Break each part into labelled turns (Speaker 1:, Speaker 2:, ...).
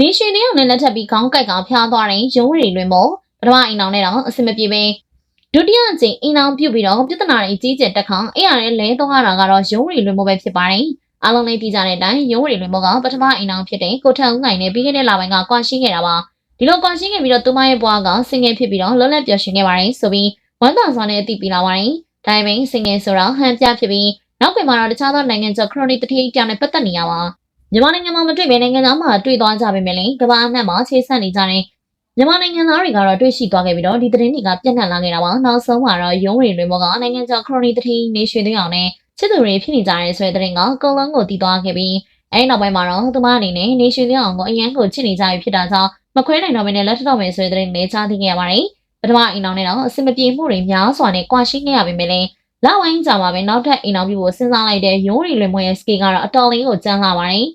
Speaker 1: နေရှင်တယောက်နဲ့လက်ထပ်ပြီးခေါင်းကိုက်ကဖျားသွားတဲ့ရုံးရီလွင်မို့ပထမအိမ်အောင်နဲ့တော့အဆင်မပြေပဲဒုတိယအကြိမ်အိမ်အောင်ပြုတ်ပြီးတော့ပြဿနာတွေကြီးကျယ်တက်ခေါအဲ့ရတဲ့လဲတော့ရတာကတော့ရုံးရီလွင်မို့ပဲဖြစ်ပါတယ်အားလုံးလေးသိကြတဲ့အတိုင်းရုံးရီလွင်မို့ကပထမအိမ်အောင်ဖြစ်တဲ့ကိုထန်ဦးငိုင်နဲ့ပြီးခဲ့တဲ့လပိုင်းကကွာရှင်းခဲ့တာပါဒီလိုကွာရှင်းခဲ့ပြီးတော့သူမရဲ့ဘွားကစင်ငယ်ဖြစ်ပြီးတော့လွတ်လပ်ပျော်ရွှင်ခဲ့ပါတယ်ဆိုပြီးဝမ်းသာစွာနဲ့အသိပေးလာပါတယ်ဒါပေမဲ့စင်ငယ်ဆိုတော့ဟန်ပြဖြစ်ပြီးနောက်ပြန်မှာတော့တခြားသောနိုင်ငံကျော်ခရိုနီတတိယပြောင်းနဲ့ပတ်သက်နေရပါ မြန်မာနိုင်ငံမှာမတွေ့ဘဲနိုင်ငံသားမှာတွေ့သွားကြပေမဲ့လည်းကမ္ဘာအနှံ့မှာခြေဆက်နေကြတဲ့မြန်မာနိုင်ငံသားတွေကတော့တွေ့ရှိသွားခဲ့ပြီးတော့ဒီသတင်းတွေကပြန့်နှံ့လာခဲ့တာပါနောက်ဆုံးမှာတော့ရုံးရီတွေဘောကနိုင်ငံကျော်ခရိုနီတတိနေရွှေသိအောင်နဲ့ချစ်သူတွေဖြစ်နေကြတဲ့ဆိုတဲ့သတင်းကကုန်းလုံးကိုတည်သွားခဲ့ပြီးအဲဒီနောက်ပိုင်းမှာတော့သူမအနေနဲ့နေရွှေသိအောင်ကိုအရန်ကိုချစ်နေကြပြီဖြစ်တာကြောင့်မခွဲနိုင်တော့ဘဲနဲ့လက်ထတော့မယ်ဆိုတဲ့သတင်းလေးကြားသိခဲ့ရပါတယ်ပထမအိမ်အောင်နဲ့တော့အစင်မပြေမှုတွေများစွာနဲ့ကွာရှင်းခဲ့ရပေမဲ့လည်းလဝိုင်းကြာမှာပဲနောက်ထပ်အိမ်အောင်ပြုဖို့စဉ်းစားလိုက်တဲ့ရုံးရီလွင်မွေရဲ့စကေကတော့အတော်လေးကိုကြမ်းလာပါတယ်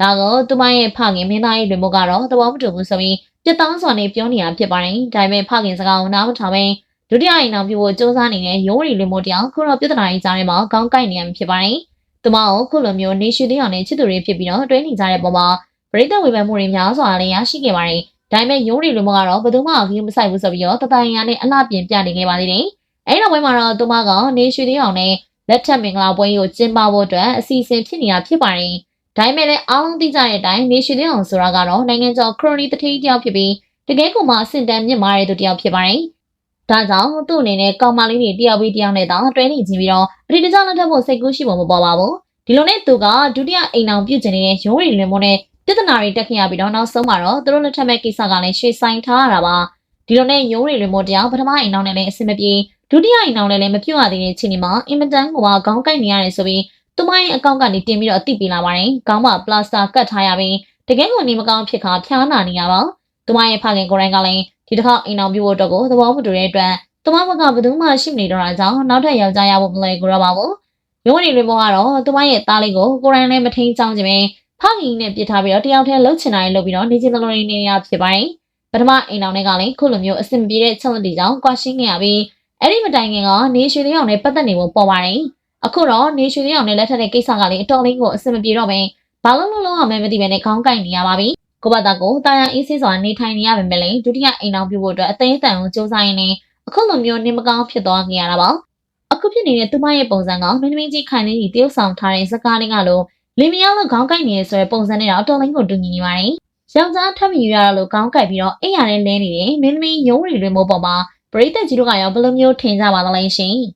Speaker 1: ဒါကသူမရဲ့ဖခင်မင်းသားရဲ့လွင်မကတော့သဘောမတူဘူးဆိုပြီးပြတ်တောင်းစွာနဲ့ပြောနေတာဖြစ်ပါတယ်ဒါပေမဲ့ဖခင်စကားကိုနားမထောင်ဘဲဒုတိယအိမ်အောင်ပြုဖို့စ조사နေတဲ့ရုံးရီလွင်မတယောက်ခုတော့ပြဿနာကြီးကြားထဲမှာကောင်းကိုက်နေရမှာဖြစ်ပါတယ်သူမကိုခုလိုမျိုးနေရှိသေးအောင်နဲ့ချစ်သူတွေဖြစ်ပြီးတော့တွဲနေကြတဲ့ပုံမှာပရိသတ်ဝေဖန်မှုတွေများစွာလည်းရရှိခဲ့ပါတယ်ဒါပေမဲ့ရုံးရီလူမကတော့ဘယ်သူမှအကြီးမဆိုင်ဘူးဆိုပြီးတော့တတိုင်ရနဲ့အလှပြင်ပြနေခဲ့ပါသေးတယ်။အဲဒီနောက်ပိုင်းမှာတော့သူမကနေရွှေသေးအောင်နဲ့လက်ထက်မင်္ဂလာပွဲကိုကျင်းပဖို့အတွက်အစီအစဉ်ဖြစ်နေတာဖြစ်ပါတယ်။ ဒါပေမဲ့လည်းအားလုံးသိကြတဲ့အတိုင်းနေရွှေသေးအောင်ဆိုတာကတော့နိုင်ငံကျော်ခရိုနီတတိတယောက်ဖြစ်ပြီးတကယ်ကိုမှအဆင့်တန်းမြင့်မားတဲ့သူတယောက်ဖြစ်ပါတယ်။ဒါကြောင့်သူ့အနေနဲ့ကောင်မလေးတွေတယောက်ပြီးတယောက်နဲ့တော့တွဲနေကြည့်ပြီးတော့အတိအကျလက်ထပ်ဖို့စိတ်ကူးရှိပုံမပေါ်ပါဘူး။ဒီလိုနဲ့သူကဒုတိယအိမ်အောင်ပြုတ်ကျင်နေတဲ့ရုံးရီလွင်မုံနဲ့ပြဿနာတွေတက်ခဲ့ရပြီးတော့နောက်ဆုံးမှာတော့သူတို့လက်ထက်မဲ့ကိစ္စကလည်းရွှေဆိုင်ထားရတာပါဒီလိုနဲ့ရုံးရီလွင်မို့တရားပထမအိမ်နောက်နဲ့လည်းအဆင်မပြေဒုတိယအိမ်နောက်နဲ့လည်းမပြုတ်ရသေးတဲ့ချိန်ဒီမှာအင်မတန်ကခေါင်းကိုက်နေရတယ်ဆိုပြီး သူမရဲ့အကောင့်ကနေတင်ပြီးတော့အသိပေးလာပါတယ်ခေါင်းမှာပလတ်စတာကတ်ထားရပြီးတကယ်ကိုနေမကောင်းဖြစ်ခါဖျားနာနေရပါသူမရဲ့ဖခင်ကိုယ်တိုင်ကလည်းဒီတစ်ခါအိမ်အောင်ပြုတ်ဖို့အတွက်ကိုသဘောမတူတဲ့အတွက်သူမဘကဘယ်သူမှရှိမနေတော့တာကြောင့်နောက်ထပ်ယောက်ျားရဖို့မလွယ်ကူတော့ပါဘူးရုံးရီလွင်မို့ကတော့သူမရဲ့သားလေးကိုကိုယ်တိုင်လည်းမထိန်ချောင်းခြင်းပဲဖခင်နဲ့ပြစ်ထားပြီးတော့တယောက်တည်းလှုပ်ချင်တာတွေလုပ်ပြီးတော့နေချင်းသလိုနေနေရဖြစ်ပါတယ်ပထမအိမ်တော်တွေကလည်းခုလိုမျိုးအဆင်ပြေတဲ့ချက်လက်တွေကြောင့်ကွာရှင်းခဲ့ရပြီးအဲ့ဒီမတိုင်ခင်ကနေရွှေလေးအောင်နဲ့ပတ်သက်နေဖို့ပေါ်ပါတယ် အခုတော့နေရွှေလေးအောင်နဲ့လက်ထက်တဲ့ကိစ္စကလည်းအတော်လေးကိုအဆင်မပြေတော့ဘဲဘာလို့လုံးလုံးအောင်မသိပဲနဲ့ခေါင်းကိုက်နေရပါပြီကိုဘတာကိုတာယာအေးဆေးစွာနေထိုင်နေရပါမယ်လေဒုတိယအိမ်တော်ပြုဖို့အတွက်အသေးအတန်ကိုစူးစမ်းရင်းနဲ့အခုလိုမျိုးနေမကောင်းဖြစ်သွားခဲ့ရတာပါအခုဖြစ်နေတဲ့သူမရဲ့ပုံစံကမင်းသမီးကြီးခိုင်နေကြီးတရုပ်ဆောင်ထားတဲ့စကားလေးကလို့လင်မယားလို့ခေါင်းကိုက်နေရဆိုတဲ့ပုံစံနဲ့တော့အတော်လေးကိုတူညီနေပါတယ်။ယောက်ျားထပ်မြူရတာလို့ခေါင်းကိုက်ပြီးတော့အိမ်ရနဲ့လဲနေတယ်မင်းသမီးရုံးရီတွေမို့ပေါ်မှာပရိသတ်ကြီးတို့ကရောဘယ်လိုမျိုးထင်ကြပါသလဲရှင်။